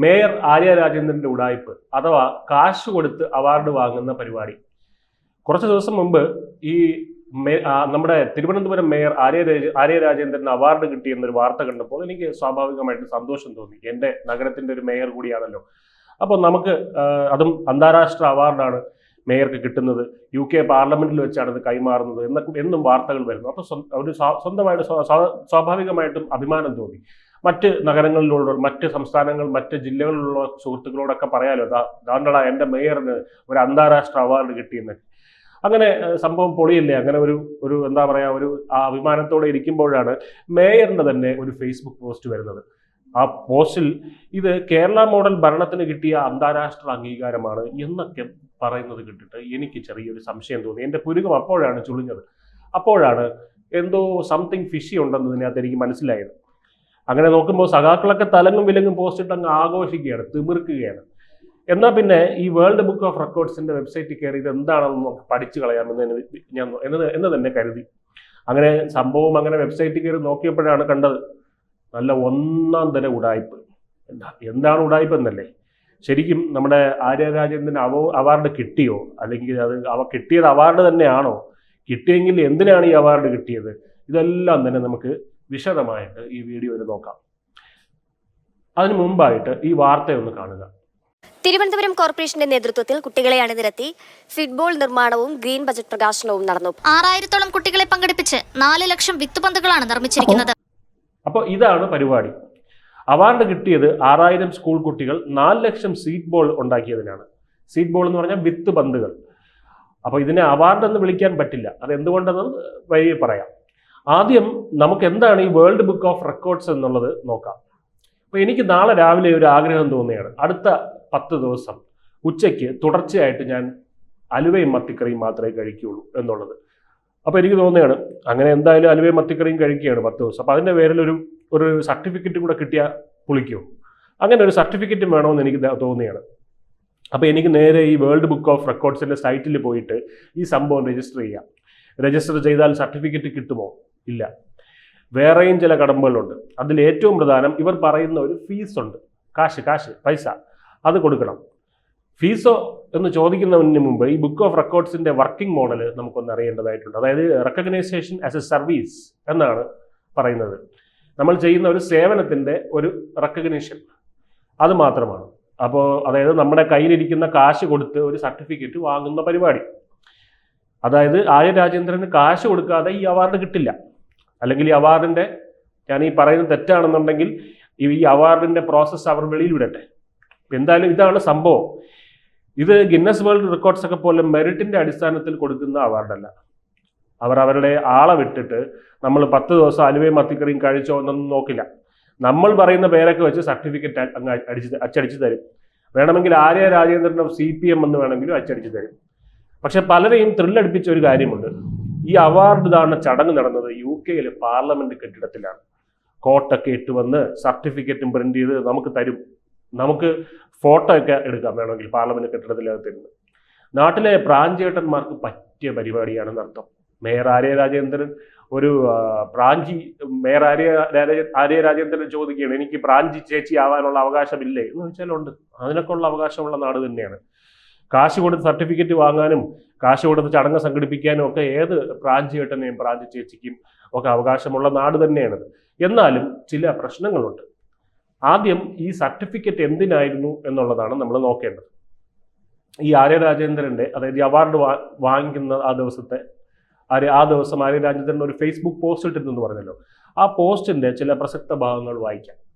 Mayor Arya രാജേന്ദ്രന്റെ ഉടായ്പ് അഥവാ കാശ് കൊടുത്ത് അവാർഡ് വാങ്ങുന്ന പരിപാടി. കുറച്ച് ദിവസം മുമ്പ് ഈ നമ്മുടെ തിരുവനന്തപുരം മേയർ ആര്യ ആര്യ രാജേന്ദ്രന് അവാർഡ് കിട്ടിയെന്നൊരു വാർത്ത കണ്ടപ്പോൾ എനിക്ക് സ്വാഭാവികമായിട്ട് സന്തോഷം തോന്നി. എന്റെ നഗരത്തിന്റെ ഒരു മേയർ കൂടിയാണല്ലോ. അപ്പോൾ നമുക്ക് അതും അന്താരാഷ്ട്ര അവാർഡാണ് മേയർക്ക് കിട്ടുന്നത്. യു കെ പാർലമെന്റിൽ വെച്ചാണ് ഇത് കൈമാറുന്നത് എന്നും വാർത്തകൾ വരുന്നു. അപ്പോൾ ഒരു സ്വന്തമായിട്ട് സ്വ- സ്വ- സ്വാഭാവികമായിട്ടും അഭിമാനം തോന്നി. മറ്റ് നഗരങ്ങളിലുള്ള മറ്റ് സംസ്ഥാനങ്ങൾ മറ്റ് ജില്ലകളിലുള്ള സുഹൃത്തുക്കളോടൊക്കെ പറയാലോ ദാണ്ടടാ എന്റെ മേയറിന് ഒരു അന്താരാഷ്ട്ര അവാർഡ് കിട്ടിയെന്നൊക്കെ. അങ്ങനെ സംഭവം പൊളിയില്ലേ? അങ്ങനെ ഒരു ഒരു എന്താ പറയുക ഒരു ആ അഭിമാനത്തോടെ ഇരിക്കുമ്പോഴാണ് മേയറിന്റെ തന്നെ ഒരു ഫേസ്ബുക്ക് പോസ്റ്റ് വരുന്നത്. ആ പോസ്റ്റിൽ ഇത് കേരള മോഡൽ ഭരണത്തിന് കിട്ടിയ അന്താരാഷ്ട്ര അംഗീകാരമാണ് എന്നൊക്കെ പറയുന്നത് കിട്ടിട്ട് എനിക്ക് ചെറിയൊരു സംശയം തോന്നി. എന്റെ പുരുകം അപ്പോഴാണ് ചുളിഞ്ഞത്. അപ്പോഴാണ് എന്തോ സംതിങ് ഫിഷി ഉണ്ടെന്നതിനകത്ത് എനിക്ക് മനസ്സിലായത്. അങ്ങനെ നോക്കുമ്പോൾ സഖാക്കളൊക്കെ തലങ്ങും വിലങ്ങും പോസ്റ്റ് ഇട്ട് അങ്ങ് ആഘോഷിക്കുകയാണ് തിമിർക്കുകയാണ്. എന്നാൽ പിന്നെ ഈ വേൾഡ് ബുക്ക് ഓഫ് റെക്കോർഡ്സിന്റെ വെബ്സൈറ്റിൽ കയറി ഇത് എന്താണെന്ന് നമുക്ക് പഠിച്ചു കളയാമെന്ന് ഞാൻ എന്ന് എന്ന് തന്നെ കരുതി. അങ്ങനെ സംഭവം അങ്ങനെ വെബ്സൈറ്റിൽ കയറി നോക്കിയപ്പോഴാണ് കണ്ടത് നല്ല ഒന്നാം തര ഉടായ്പ്. എന്താ എന്താണ് ഉടായ്പ് എന്നല്ലേ? ശരിക്കും നമ്മുടെ ആര്യരാജേന്ദ്രൻ അവോ അവാർഡ് കിട്ടിയോ? അല്ലെങ്കിൽ അത് അവ കിട്ടിയത് അവാർഡ് തന്നെയാണോ? കിട്ടിയെങ്കിൽ എന്തിനാണ് ഈ അവാർഡ് കിട്ടിയത്? ഇതെല്ലാം തന്നെ നമുക്ക് വിശദമായിട്ട് ഈ വീഡിയോയിൽ നോക്കാം. അതിനു മുമ്പായിട്ട് ഈ വാർത്തയൊന്ന് കാണുക. തിരുവനന്തപുരം കോർപ്പറേഷന്റെ നേതൃത്വത്തിൽ കുട്ടികളെ അണിനിരത്തി ഫുട്ബോൾ നിർമ്മാണവും ഗ്രീൻ ബജറ്റ് പ്രകാശനവും നടന്നു. ആറായിരത്തോളം കുട്ടികളെ പങ്കെടുപ്പിച്ച് നാല് ലക്ഷം വിത്തുപന്തുകളാണ് നിർമ്മിച്ചിരിക്കുന്നത്. അപ്പോൾ ഇതാണ് പരിപാടി. അവാർഡ് കിട്ടിയത് ആറായിരം സ്കൂൾ കുട്ടികൾ നാല് ലക്ഷം സീറ്റ് ബോൾ ഉണ്ടാക്കിയതിനാണ് സീറ്റ് ബോൾ എന്ന് പറഞ്ഞാൽ വിത്ത് പന്തുകൾ. അപ്പോൾ ഇതിനെ അവാർഡ് എന്ന് വിളിക്കാൻ പറ്റില്ല. അത് എന്തുകൊണ്ടെന്ന് വഴി പറയാം. ആദ്യം നമുക്ക് എന്താണ് ഈ വേൾഡ് ബുക്ക് ഓഫ് റെക്കോർഡ്സ് എന്നുള്ളത് നോക്കാം. അപ്പോൾ എനിക്ക് നാളെ രാവിലെ ഒരു ആഗ്രഹം തോന്നുകയാണ്. അടുത്ത പത്ത് ദിവസം ഉച്ചയ്ക്ക് തുടർച്ചയായിട്ട് ഞാൻ അലുവയും മത്തിക്കറിയും മാത്രമേ കഴിക്കുകയുള്ളൂ എന്നുള്ളത്. അപ്പോൾ എനിക്ക് തോന്നുകയാണ് അങ്ങനെ എന്തായാലും അലുവയും മത്തിക്കറിയും കഴിക്കുകയാണ് പത്ത് ദിവസം. അപ്പോൾ അതിന്റെ പേരിൽ ഒരു ഒരു സർട്ടിഫിക്കറ്റ് കൂടെ കിട്ടിയാൽ പുളിക്കുമോ അങ്ങനെ ഒരു സർട്ടിഫിക്കറ്റും വേണമെന്ന് എനിക്ക് തോന്നുകയാണ്. അപ്പോൾ എനിക്ക് നേരെ ഈ വേൾഡ് ബുക്ക് ഓഫ് റെക്കോർഡ്സിന്റെ സൈറ്റിൽ പോയിട്ട് ഈ സംഭവം രജിസ്റ്റർ ചെയ്യാം. രജിസ്റ്റർ ചെയ്താൽ സർട്ടിഫിക്കറ്റ് കിട്ടുമോ? ഇല്ല. വേറെയും ചില കടമ്പകളുണ്ട്. അതിൽ ഏറ്റവും പ്രധാനം ഇവർ പറയുന്ന ഒരു ഫീസ് ഉണ്ട്. കാശ് കാശ് പൈസ. അത് കൊടുക്കണം. ഫീസോ എന്ന് ചോദിക്കുന്നതിന് മുമ്പ് ഈ ബുക്ക് ഓഫ് റെക്കോർഡ്സിന്റെ വർക്കിംഗ് മോഡൽ നമുക്കൊന്ന് അറിയേണ്ടതായിട്ടുണ്ട്. അതായത് റെക്കഗ്നൈസേഷൻ ആസ് എ സർവീസ് എന്നാണ് പറയുന്നത്. നമ്മൾ ചെയ്യുന്ന ഒരു സേവനത്തിന്റെ ഒരു റെക്കഗ്നീഷൻ അത് മാത്രമാണ്. അപ്പോൾ അതായത് നമ്മുടെ കയ്യിലിരിക്കുന്ന കാശ് കൊടുത്ത് ഒരു സർട്ടിഫിക്കറ്റ് വാങ്ങുന്ന പരിപാടി. അതായത് ആര്യ രാജേന്ദ്രന് കാശ് കൊടുക്കാതെ ഈ അവാർഡ് കിട്ടില്ല. അല്ലെങ്കിൽ ഈ അവാർഡിന്റെ ഞാൻ ഈ പറയുന്നത് തെറ്റാണെന്നുണ്ടെങ്കിൽ ഈ അവാർഡിന്റെ പ്രോസസ്സ് അവർ വെളിയിൽ വിടട്ടെ എന്തായാലും ഇതാണ് സംഭവം. ഇത് ഗിന്നസ് വേൾഡ് റെക്കോർഡ്സ് ഒക്കെ പോലെ മെറിറ്റിന്റെ അടിസ്ഥാനത്തിൽ കൊടുക്കുന്ന അവാർഡല്ല. അവർ അവരുടെ ആളെ വിട്ടിട്ട് നമ്മൾ പത്ത് ദിവസം അലുവയും മത്തിക്കറിയും കഴിച്ചോ എന്നൊന്നും നോക്കില്ല. നമ്മൾ പറയുന്ന പേരൊക്കെ വെച്ച് സർട്ടിഫിക്കറ്റ് അങ്ങ് അടിച്ച് അച്ചടിച്ച് തരും. വേണമെങ്കിൽ ആര്യ രാജേന്ദ്രന്റെ സി പി എം എന്ന് വേണമെങ്കിലും അച്ചടിച്ച് തരും. പക്ഷെ പലരെയും ത്രില്ലടിപ്പിച്ച ഒരു കാര്യമുണ്ട്. ഈ അവാർഡ് ദാന ചടങ്ങ് നടന്നത് യു കെയിലെ പാർലമെന്റ് കെട്ടിടത്തിലാണ്. കോട്ടൊക്കെ ഇട്ട് വന്ന് സർട്ടിഫിക്കറ്റും പ്രിന്റ് ചെയ്ത് നമുക്ക് തരും. നമുക്ക് ഫോട്ടോ ഒക്കെ എടുക്കാം വേണമെങ്കിൽ പാർലമെന്റ് കെട്ടിടത്തിനകത്തിരുന്ന്. നാട്ടിലെ പ്രാഞ്ചേട്ടന്മാർക്ക് പറ്റിയ പരിപാടിയാണെന്ന് അർത്ഥം. മേയർ ആര്യ രാജേന്ദ്രൻ ഒരു പ്രാഞ്ചി മേയർ ആര്യ ആര്യ രാജേന്ദ്രൻ ചോദിക്കുകയാണ് എനിക്ക് പ്രാഞ്ചി ചേച്ചി ആവാനുള്ള അവകാശമില്ലേ? എന്ന് വെച്ചാൽ ഉണ്ട് അതിനൊക്കെ ഉള്ള അവകാശമുള്ള നാട് തന്നെയാണ്. കാശ് കൊടുത്ത് സർട്ടിഫിക്കറ്റ് വാങ്ങാനും കാശ് കൊടുത്ത് ചടങ്ങ് സംഘടിപ്പിക്കാനും ഒക്കെ ഏത് പ്രാഞ്ചി ഏട്ടനെയും പ്രാഞ്ചി ചേച്ചിക്കും ഒക്കെ അവകാശമുള്ള നാട് തന്നെയാണത്. എന്നാലും ചില പ്രശ്നങ്ങളുണ്ട്. ആദ്യം ഈ സർട്ടിഫിക്കറ്റ് എന്തിനായിരുന്നു എന്നുള്ളതാണ് നമ്മൾ നോക്കേണ്ടത്. ഈ ആര്യ രാജേന്ദ്രന്റെ അതായത് ഈ അവാർഡ് വാങ്ങിക്കുന്ന ആ ദിവസത്തെ ആര്യ ആ ദിവസം ആര്യ രാജേന്ദ്രൻ ഒരു ഫേസ്ബുക്ക് പോസ്റ്റ് ഇട്ടിരുന്നു പറഞ്ഞല്ലോ. ആ പോസ്റ്റിന്റെ ചില പ്രസക്ത ഭാഗങ്ങൾ വായിക്കാം.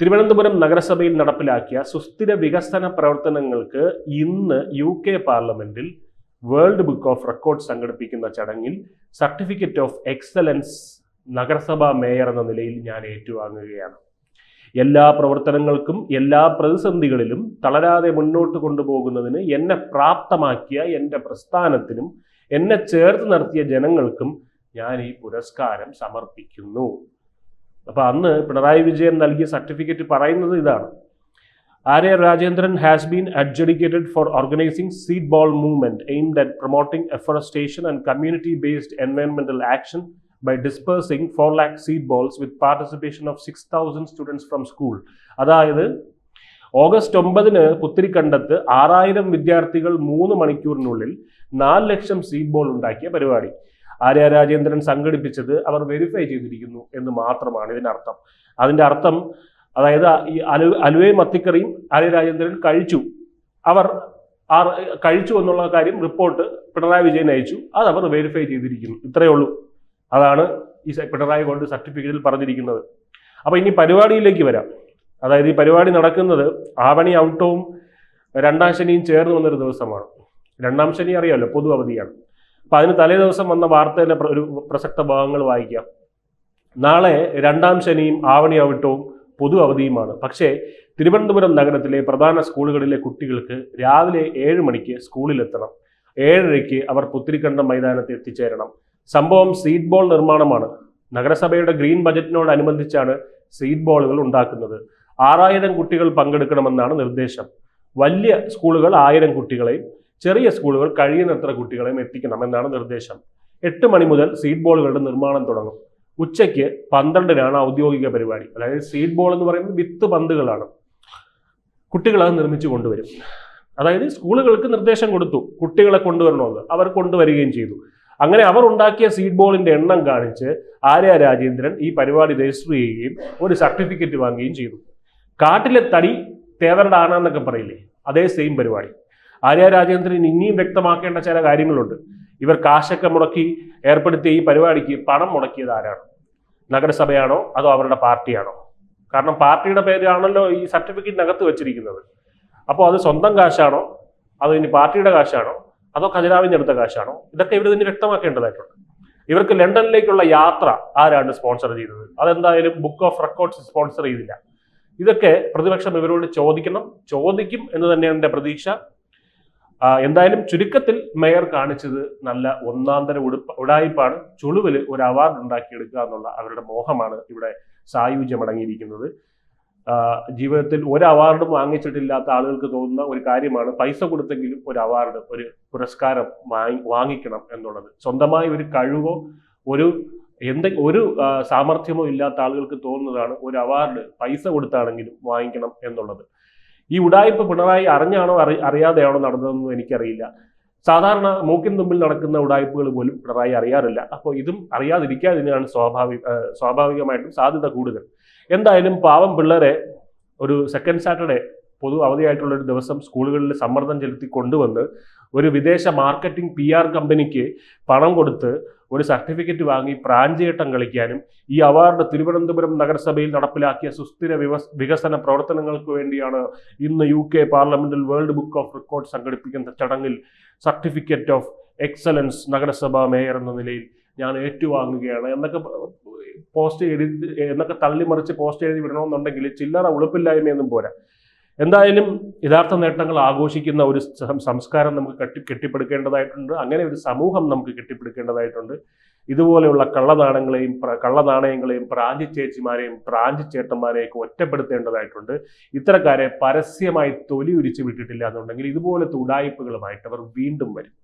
തിരുവനന്തപുരം നഗരസഭയിൽ നടപ്പിലാക്കിയ സുസ്ഥിര വികസന പ്രവർത്തനങ്ങൾക്ക് ഇന്ന് യു കെ പാർലമെന്റിൽ വേൾഡ് ബുക്ക് ഓഫ് റെക്കോർഡ് സംഘടിപ്പിക്കുന്ന ചടങ്ങിൽ സർട്ടിഫിക്കറ്റ് ഓഫ് എക്സലൻസ് നഗരസഭാ മേയർ എന്ന നിലയിൽ ഞാൻ ഏറ്റുവാങ്ങുകയാണ്. എല്ലാ പ്രവർത്തനങ്ങൾക്കും എല്ലാ പ്രതിസന്ധികളിലും തളരാതെ മുന്നോട്ട് കൊണ്ടുപോകുന്നതിന് എന്നെ പ്രാപ്തമാക്കിയ എന്റെ പ്രസ്ഥാനത്തിനും എന്നെ ചേർത്ത് നിർത്തിയ ജനങ്ങൾക്കും ഞാൻ ഈ പുരസ്കാരം സമർപ്പിക്കുന്നു. അപ്പൊ അന്ന് പിണറായി വിജയൻ നൽകിയ സർട്ടിഫിക്കറ്റ് പറയുന്നത് ഇതാണ്. Arya Rajendran has been adjudicated for organising seed ball movement aimed at promoting afforestation and community based എൻവയൺമെന്റൽ action by dispersing 4 lakh seed balls with participation of 6,000 students from school അതായത് ഓഗസ്റ്റ് ഒമ്പതിന് പുത്തിരിക്കണ്ടത്ത് ആറായിരം വിദ്യാർത്ഥികൾ മൂന്ന് മണിക്കൂറിനുള്ളിൽ നാല് ലക്ഷം സീഡ് ബോൾ ഉണ്ടാക്കിയ പരിപാടി. ആര്യ രാജേന്ദ്രൻ സംഘടിപ്പിച്ചത് അവർ വെരിഫൈ ചെയ്തിരിക്കുന്നു എന്ന് മാത്രമാണ് ഇതിനർത്ഥം അതിന്റെ അർത്ഥം അതായത് ഈ അലു അലുവയും മത്തിക്കറിയും ആര്യ രാജേന്ദ്രൻ കഴിച്ചു. അവർ ആ കഴിച്ചു എന്നുള്ള കാര്യം റിപ്പോർട്ട് പിണറായി വിജയൻ അയച്ചു. അത് അവർ വെരിഫൈ ചെയ്തിരിക്കുന്നു. ഇത്രയേ ഉള്ളൂ. അതാണ് ഈ പിണറായി കൊണ്ട് സർട്ടിഫിക്കറ്റിൽ പറഞ്ഞിരിക്കുന്നത്. അപ്പോൾ ഇനി പരിപാടിയിലേക്ക് വരാം. അതായത് ഈ പരിപാടി നടക്കുന്നത് ആവണി ഔട്ടവും രണ്ടാം ശനിയും ചേർന്ന് വന്നൊരു ദിവസമാണ്. രണ്ടാം ശനി അറിയാമല്ലോ പൊതു അവധിയാണ് അപ്പൊ അതിന് തലേ ദിവസം വന്ന വാർത്തയിലെ ഒരു പ്രസക്ത ഭാഗങ്ങൾ വായിക്കാം. നാളെ രണ്ടാം ശനിയും ആവണി അവിട്ടവും പൊതു അവധിയുമാണ്. പക്ഷേ തിരുവനന്തപുരം നഗരത്തിലെ പ്രധാന സ്കൂളുകളിലെ കുട്ടികൾക്ക് രാവിലെ ഏഴ് മണിക്ക് സ്കൂളിലെത്തണം. ഏഴരയ്ക്ക് അവർ പുത്തിരിക്കണ്ടം മൈതാനത്ത് എത്തിച്ചേരണം. സംഭവം സീഡ് ബോൾ നിർമ്മാണമാണ്. നഗരസഭയുടെ ഗ്രീൻ ബജറ്റിനോടനുബന്ധിച്ചാണ് സീഡ് ബോളുകൾ ഉണ്ടാക്കുന്നത്. ആറായിരം കുട്ടികൾ പങ്കെടുക്കണമെന്നാണ് നിർദ്ദേശം. വലിയ സ്കൂളുകൾ ആയിരം കുട്ടികളെയും ചെറിയ സ്കൂളുകൾ കഴിയുന്നത്ര കുട്ടികളെയും എത്തിക്കണം എന്നാണ് നിർദ്ദേശം. എട്ട് മണി മുതൽ സീഡ് ബോളുകളുടെ നിർമ്മാണം തുടങ്ങും. ഉച്ചയ്ക്ക് പന്ത്രണ്ടിനാണ് ഔദ്യോഗിക പരിപാടി. അതായത് സീഡ് ബോൾ എന്ന് പറയുന്നത് വിത്ത് പന്തുകളാണ്. കുട്ടികൾ അത് നിർമ്മിച്ചു കൊണ്ടുവരും. അതായത് സ്കൂളുകൾക്ക് നിർദ്ദേശം കൊടുത്തു കുട്ടികളെ കൊണ്ടുവരണമെന്ന്. അവർ കൊണ്ടുവരികയും ചെയ്തു. അങ്ങനെ അവർ ഉണ്ടാക്കിയ സീഡ് ബോളിന്റെ എണ്ണം കാണിച്ച് ആര്യ രാജേന്ദ്രൻ ഈ പരിപാടി രജിസ്റ്റർ ചെയ്യുകയും ഒരു സർട്ടിഫിക്കറ്റ് വാങ്ങുകയും ചെയ്തു. കാട്ടിലെ തടി തേവരുടെ ആണെന്നൊക്കെ പറയില്ലേ? അതേ സെയിം പരിപാടി. ആര്യ രാജേന്ദ്രൻ ഇനിയും വ്യക്തമാക്കേണ്ട ചില കാര്യങ്ങളുണ്ട്. ഇവർ കാശൊക്കെ മുടക്കി ഏർപ്പെടുത്തിയ ഈ പരിപാടിക്ക് പണം മുടക്കിയത് ആരാണ്? നഗരസഭയാണോ അതോ അവരുടെ പാർട്ടിയാണോ? കാരണം പാർട്ടിയുടെ പേരാണല്ലോ ഈ സർട്ടിഫിക്കറ്റിനകത്ത് വെച്ചിരിക്കുന്നത്. അപ്പോൾ അത് സ്വന്തം കാശാണോ? അതോ ഇനി പാർട്ടിയുടെ കാശാണോ? അതോ ഖജനാവിന്റെ കാശാണോ? ഇതൊക്കെ ഇവർ തന്നെ വ്യക്തമാക്കേണ്ടതായിട്ടുണ്ട്. ഇവർക്ക് ലണ്ടനിലേക്കുള്ള യാത്ര ആരാണ് സ്പോൺസർ ചെയ്തത്? അതെന്തായാലും ബുക്ക് ഓഫ് റെക്കോർഡ്സ് സ്പോൺസർ ചെയ്തില്ല. ഇതൊക്കെ പ്രതിപക്ഷം ഇവരോട് ചോദിക്കണം. ചോദിക്കും എന്ന് തന്നെയാണ് എന്റെ പ്രതീക്ഷ. എന്തായാലും ചുരുക്കത്തിൽ മേയർ കാണിച്ചത് നല്ല ഒന്നാന്തര ഉടുപ്പ് ഉടായ്പാണ് ചുളുവിൽ ഒരു അവാർഡ് ഉണ്ടാക്കിയെടുക്കുക എന്നുള്ള അവരുടെ മോഹമാണ് ഇവിടെ സായുജ്യമടങ്ങിയിരിക്കുന്നത്. ജീവിതത്തിൽ ഒരു അവാർഡും വാങ്ങിച്ചിട്ടില്ലാത്ത ആളുകൾക്ക് തോന്നുന്ന ഒരു കാര്യമാണ് പൈസ കൊടുത്തെങ്കിലും ഒരു അവാർഡ് ഒരു പുരസ്കാരം വാങ്ങി വാങ്ങിക്കണം എന്നുള്ളത്. സ്വന്തമായി ഒരു കഴിവോ ഒരു എന്തെ ഒരു സാമർഥ്യമോ ഇല്ലാത്ത ആളുകൾക്ക് തോന്നുന്നതാണ് ഒരു അവാർഡ് പൈസ കൊടുത്താണെങ്കിലും വാങ്ങിക്കണം എന്നുള്ളത്. ഈ ഉടായ്പ പിണറായി അറിഞ്ഞാണോ അറി അറിയാതെയാണോ നടന്നതെന്നും എനിക്കറിയില്ല. സാധാരണ മൂക്കിൻ തുമ്പിൽ നടക്കുന്ന ഉടായ്പകൾ പോലും പിണറായി അറിയാറില്ല. അപ്പോൾ ഇതും അറിയാതിരിക്കാതിനാണ് സ്വാഭാവിക സ്വാഭാവികമായിട്ടും സാധ്യത കൂടുതൽ. എന്തായാലും പാവം പിള്ളേരെ ഒരു സെക്കൻഡ് സാറ്റർഡേ പൊതു അവധിയായിട്ടുള്ള ഒരു ദിവസം സ്കൂളുകളിൽ സമ്മർദ്ദം ചെലുത്തി കൊണ്ടുവന്ന് ഒരു വിദേശ മാർക്കറ്റിംഗ് പി ആർ കമ്പനിക്ക് പണം കൊടുത്ത് ഒരു സർട്ടിഫിക്കറ്റ് വാങ്ങി പ്രാഞ്ചേട്ടം കളിക്കാനും ഈ അവാർഡ് തിരുവനന്തപുരം നഗരസഭയിൽ നടപ്പിലാക്കിയ സുസ്ഥിര വികസന പ്രവർത്തനങ്ങൾക്ക് വേണ്ടിയാണ് ഇന്ന് യു കെ പാർലമെന്റിൽ വേൾഡ് ബുക്ക് ഓഫ് റെക്കോർഡ് സംഘടിപ്പിക്കുന്ന ചടങ്ങിൽ സർട്ടിഫിക്കറ്റ് ഓഫ് എക്സലൻസ് നഗരസഭാ മേയർ എന്ന നിലയിൽ ഞാൻ ഏറ്റുവാങ്ങുകയാണ്. എന്നൊക്കെ പോസ്റ്റ് എഴുതി എന്നൊക്കെ തള്ളിമറിച്ച് പോസ്റ്റ് എഴുതി വിടണമെന്നുണ്ടെങ്കിൽ ചില്ലറ ഉളുപ്പില്ലായ്മയൊന്നും പോരാ. എന്തായാലും യഥാർത്ഥ നേട്ടങ്ങൾ ആഘോഷിക്കുന്ന ഒരു സംസ്കാരം നമുക്ക് കെട്ടി കെട്ടിപ്പടുക്കേണ്ടതായിട്ടുണ്ട്. അങ്ങനെ ഒരു സമൂഹം നമുക്ക് കെട്ടിപ്പടുക്കേണ്ടതായിട്ടുണ്ട്. ഇതുപോലെയുള്ള കള്ളനാണങ്ങളെയും കള്ളനാണയങ്ങളെയും പ്രാഞ്ചി ചേച്ചിമാരെയും പ്രാഞ്ചി ചേട്ടന്മാരെയൊക്കെ ഒറ്റപ്പെടുത്തേണ്ടതായിട്ടുണ്ട്. ഇത്തരക്കാരെ പരസ്യമായി തൊലി ഉരിച്ചു വിട്ടിട്ടില്ല എന്നുണ്ടെങ്കിൽ ഇതുപോലത്തെ ഉടായ്പകളുമായിട്ട് അവർ വീണ്ടും വരും.